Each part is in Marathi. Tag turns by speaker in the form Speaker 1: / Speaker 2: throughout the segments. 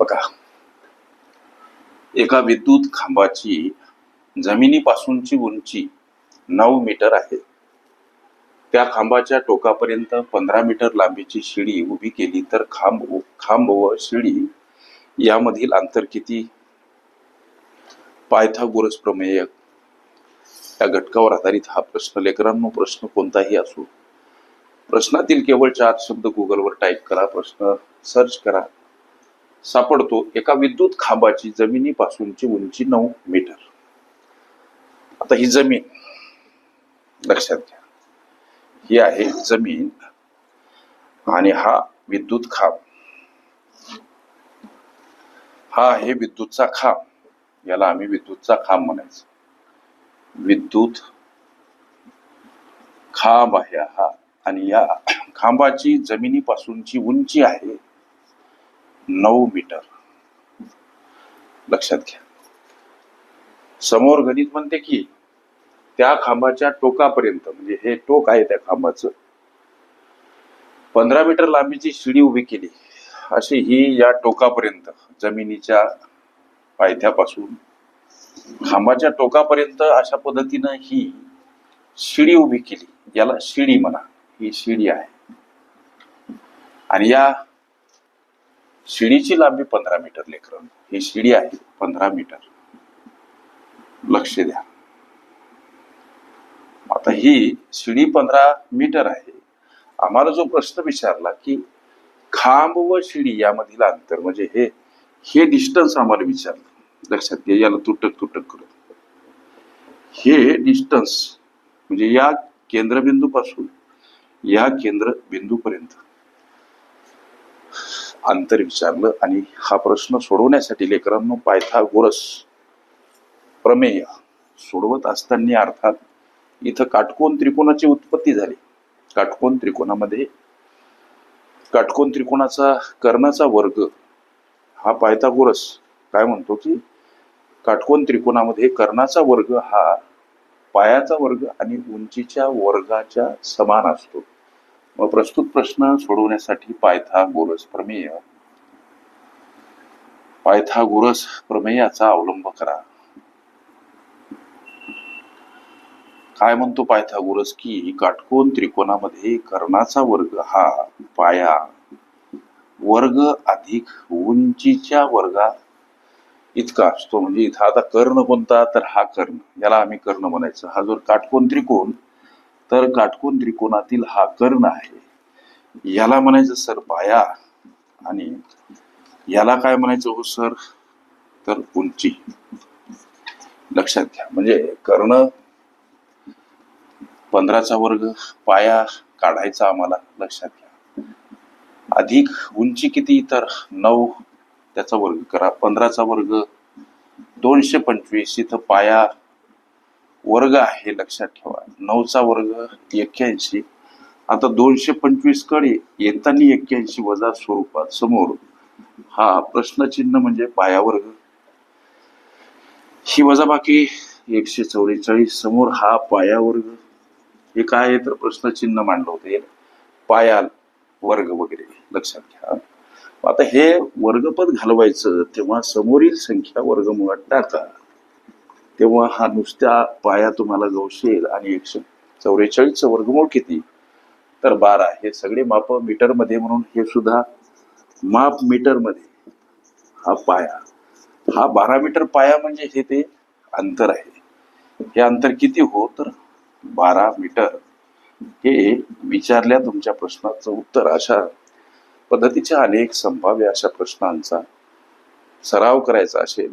Speaker 1: बघा. एका विद्युत खांबाची जमिनीपासूनची उंची नऊ मीटर आहे. त्या खांबाच्या टोकापर्यंत पंधरा मीटर लांबीची शिडी उभी केली तर खांब खांब व शिडी यामधील अंतर किती? पायथागोरस प्रमेय या घटकावर आधारित हा प्रश्न. लेकरांनो प्रश्न कोणताही असो. प्रश्नातील केवळ चार शब्द गुगलवर टाईप करा. प्रश्न सर्च करा. सापडतो एका विद्युत खांबाची जमिनीपासूनची उंची नऊ मीटर. आता ही जमीन लक्षात घ्या. ही आहे जमीन आणि हा विद्युत खांब. हा आहे विद्युतचा खांब. याला आम्ही विद्युतचा खांब म्हणायचं. विद्युत खांब आहे हा. आणि या खांबाची जमिनीपासूनची उंची आहे नऊ मीटर. लक्षात घ्या. समोर गणित म्हणते की त्या खांबाच्या टोकापर्यंत म्हणजे हे टोक आहे त्या खांबाचं पंधरा मीटर लांबीची शिडी उभी केली. अशी ही या टोकापर्यंत जमिनीच्या पायथ्यापासून खांबाच्या टोकापर्यंत अशा पद्धतीनं ही शिडी उभी केली. याला शिडी म्हणा. ही शिडी आहे. आणि या शिडीची लांबी पंधरा मीटर लेकरं. ही शिडी आहे पंधरा मीटर. लक्ष द्या. आता ही शिडी पंधरा मीटर आहे. आम्हाला जो प्रश्न विचारला की खांब व शिडी यामधील अंतर म्हणजे हे हे डिस्टन्स आम्हाला विचारलं. लक्षात घ्या याला तुटक तुटक करत हे डिस्टन्स म्हणजे या केंद्रबिंदूपासून या केंद्र बिंदू पर्यंत अंतर विचारलं आणि हा प्रश्न सोडवण्यासाठी लेकरांनो पायथागोरस प्रमेय सोडवत असताना अर्थात इथं काटकोन त्रिकोणाची उत्पत्ती झाली. काटकोन त्रिकोणामध्ये काटकोन त्रिकोणाचा कर्णाचा वर्ग हा पायथागोरस काय म्हणतो की काटकोन त्रिकोणामध्ये कर्णाचा वर्ग हा पायाचा वर्ग आणि उंचीच्या वर्गाच्या समान असतो. मग प्रस्तुत प्रश्न सोडवण्यासाठी पायथागोरस प्रमेय. पायथागोरस प्रमेयाचा अवलंब करा. काय म्हणतो पायथागोरस की काटकोन त्रिकोणामध्ये कर्णाचा वर्ग हा पाया. वर्ग अधिक उंचीच्या वर्गा इतका असतो. म्हणजे इथं आता कर्ण कोणता? तर हा कर्ण. याला आम्ही कर्ण म्हणायचं. हा जर काटकोन त्रिकोण तर काटकोन त्रिकोणातील हा कर्ण आहे. याला म्हणायचं सर पाया आणि याला काय म्हणायचं हो सर? तर उंची. लक्षात घ्या. म्हणजे कर्ण पंधराचा वर्ग पाया काढायचा आम्हाला. लक्षात घ्या. अधिक उंची किती? तर नऊ. त्याचा वर्ग करा. पंधराचा वर्ग दोनशे पंचवीस. इथं पाया वर्ग आहे लक्षात ठेवा. नऊचा वर्ग एक्क्याऐंशी. आता दोनशे पंचवीसकडे येताना एक्क्याऐंशी वजा स्वरूपात समोर. हा प्रश्नचिन्ह म्हणजे पाया वर्ग ही वजाबाकी एकशे चौवेचाळीस समोर हा पाया वर्ग हे काय आहे? तर प्रश्नचिन्ह मांडलं होतं पाया वर्ग वगैरे लक्षात घ्या आता हे वर्गपद घालवायचं तेव्हा समोरील संख्या वर्गमुळात टाका. तेव्हा हा नुसत्या पाया तुम्हाला गवशेल आणि एकशे चौवेचाळीसचं वर्गमूळ किती? तर बारा. हे सगळे माप मीटरमध्ये म्हणून हे सुद्धा माप मीटरमध्ये. हा पाया. हा बारा मीटर पाया म्हणजे हे ते अंतर आहे. हे अंतर किती हो तर बारा मीटर. हे विचारल्या तुमच्या प्रश्नाचं उत्तर अशा पद्धतीच्या अनेक संभाव्य अशा प्रश्नांचा सराव करायचा असेल.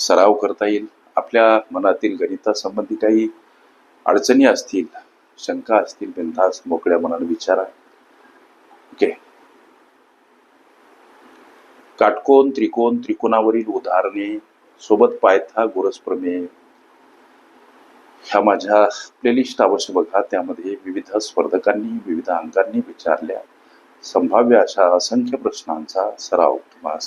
Speaker 1: सराव करता येईल. आपल्या मनातील गणितासंबंधी काही अडचणी असतील शंका असतील बिनधास्त मोकळ्या मनाने विचारा. ओके. काटकोन त्रिकोण त्रिकोणावरील उदाहरणे सोबत पायथा गोरस प्रमेय ह्या माझ्या प्लेलिस्ट अवश्य बघा. त्यामध्ये विविध स्पर्धकांनी विविध अंकांनी विचारल्या. संभाव्य अशा असंख्य प्रश्नांचा सराव तुम्हाला